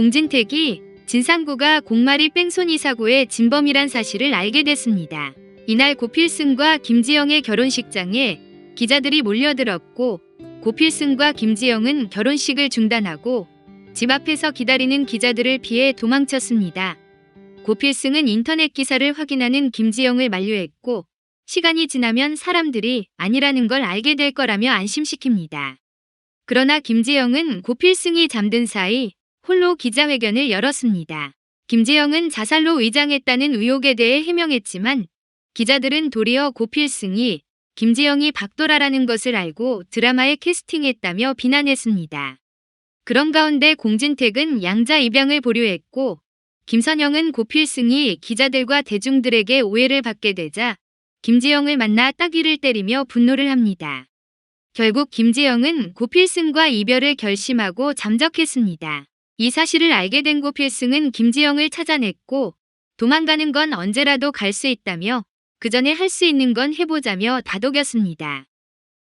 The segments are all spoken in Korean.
공진택이 진상구가 공마리 뺑소니 사고의 진범이란 사실을 알게 됐습니다. 이날 고필승과 김지영의 결혼식장에 기자들이 몰려들었고 고필승과 김지영은 결혼식을 중단하고 집 앞에서 기다리는 기자들을 피해 도망쳤습니다. 고필승은 인터넷 기사를 확인하는 김지영을 만류했고 시간이 지나면 사람들이 아니라는 걸 알게 될 거라며 안심시킵니다. 그러나 김지영은 고필승이 잠든 사이 홀로 기자회견을 열었습니다. 김지영은 자살로 의장했다는 의혹에 대해 해명했지만 기자들은 도리어 고필승이 김지영이 박도라라는 것을 알고 드라마에 캐스팅했다며 비난했습니다. 그런 가운데 공진택은 양자 입양을 보류했고 김선영은 고필승이 기자들과 대중들에게 오해를 받게 되자 김지영을 만나 따귀를 때리며 분노를 합니다. 결국 김지영은 고필승과 이별을 결심하고 잠적했습니다. 이 사실을 알게 된 고필승은 김지영을 찾아냈고 도망가는 건 언제라도 갈 수 있다며 그 전에 할 수 있는 건 해보자며 다독였습니다.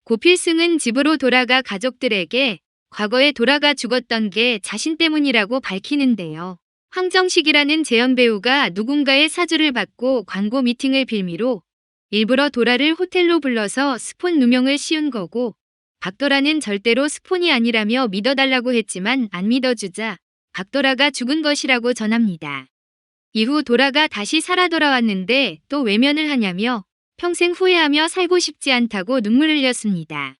고필승은 집으로 돌아가 가족들에게 과거에 돌아가 죽었던 게 자신 때문이라고 밝히는데요. 황정식이라는 재연 배우가 누군가의 사주를 받고 광고 미팅을 빌미로 일부러 도라를 호텔로 불러서 스폰 누명을 씌운 거고 박도라는 절대로 스폰이 아니라며 믿어달라고 했지만 안 믿어주자 박도라가 죽은 것이라고 전합니다. 이후 도라가 다시 살아 돌아왔는데 또 외면을 하냐며 평생 후회하며 살고 싶지 않다고 눈물을 흘렸습니다.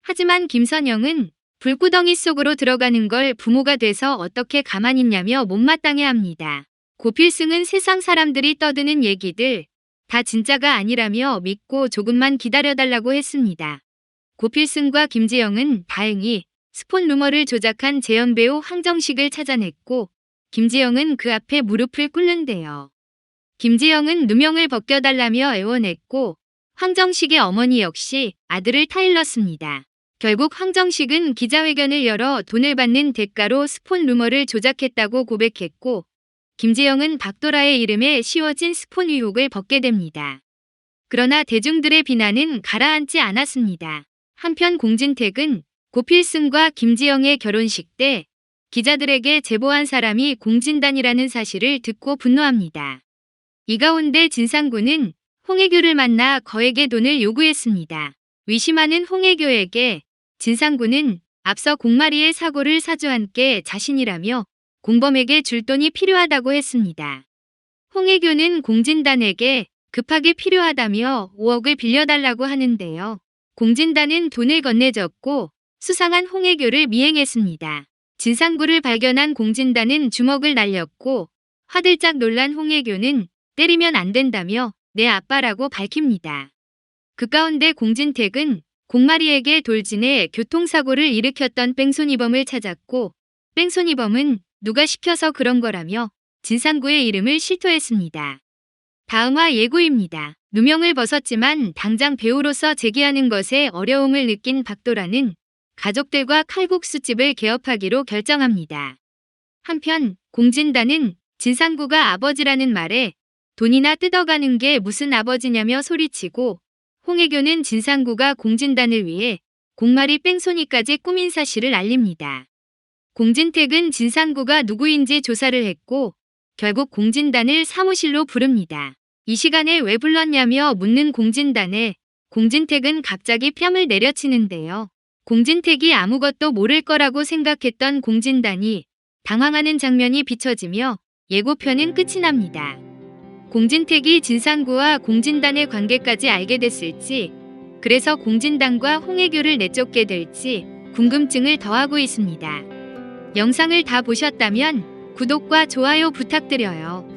하지만 김선영은 불구덩이 속으로 들어가는 걸 부모가 돼서 어떻게 가만히 있냐며 못마땅해 합니다. 고필승은 세상 사람들이 떠드는 얘기들 다 진짜가 아니라며 믿고 조금만 기다려달라고 했습니다. 고필승과 김지영은 다행히 스폰 루머를 조작한 재연 배우 황정식을 찾아냈고 김지영은 그 앞에 무릎을 꿇는데요. 김지영은 누명을 벗겨달라며 애원했고 황정식의 어머니 역시 아들을 타일렀습니다. 결국 황정식은 기자회견을 열어 돈을 받는 대가로 스폰 루머를 조작했다고 고백했고 김지영은 박도라의 이름에 씌워진 스폰 의혹을 벗게 됩니다. 그러나 대중들의 비난은 가라앉지 않았습니다. 한편 공진택은 고필승과 김지영의 결혼식 때 기자들에게 제보한 사람이 공진단이라는 사실을 듣고 분노합니다. 이 가운데 진상구는 홍혜교를 만나 거액의 돈을 요구했습니다. 위심하는 홍혜교에게 진상구는 앞서 공마리의 사고를 사주한 게 자신이라며 공범에게 줄 돈이 필요하다고 했습니다. 홍혜교는 공진단에게 급하게 필요하다며 5억을 빌려달라고 하는데요. 공진단은 돈을 건네줬고 수상한 홍혜교를 미행했습니다. 진상구를 발견한 공진단은 주먹을 날렸고 화들짝 놀란 홍혜교는 때리면 안 된다며 내 아빠라고 밝힙니다. 그 가운데 공진택은 공마리에게 돌진해 교통사고를 일으켰던 뺑소니범을 찾았고 뺑소니범은 누가 시켜서 그런 거라며 진상구의 이름을 실토했습니다. 다음화 예고입니다. 누명을 벗었지만 당장 배우로서 재기하는 것에 어려움을 느낀 박도라는 가족들과 칼국수집을 개업하기로 결정합니다. 한편 공진단은 진상구가 아버지라는 말에 돈이나 뜯어가는 게 무슨 아버지냐며 소리치고 홍혜교는 진상구가 공진단을 위해 공마리 뺑소니까지 꾸민 사실을 알립니다. 공진택은 진상구가 누구인지 조사를 했고 결국 공진단을 사무실로 부릅니다. 이 시간에 왜 불렀냐며 묻는 공진단에 공진택은 갑자기 뺨을 내려치는데요. 공진택이 아무것도 모를 거라고 생각했던 공진단이 당황하는 장면이 비춰지며 예고편은 끝이 납니다. 공진택이 진상구와 공진단의 관계까지 알게 됐을지 그래서 공진단과 홍혜교를 내쫓게 될지 궁금증을 더하고 있습니다. 영상을 다 보셨다면 구독과 좋아요 부탁드려요.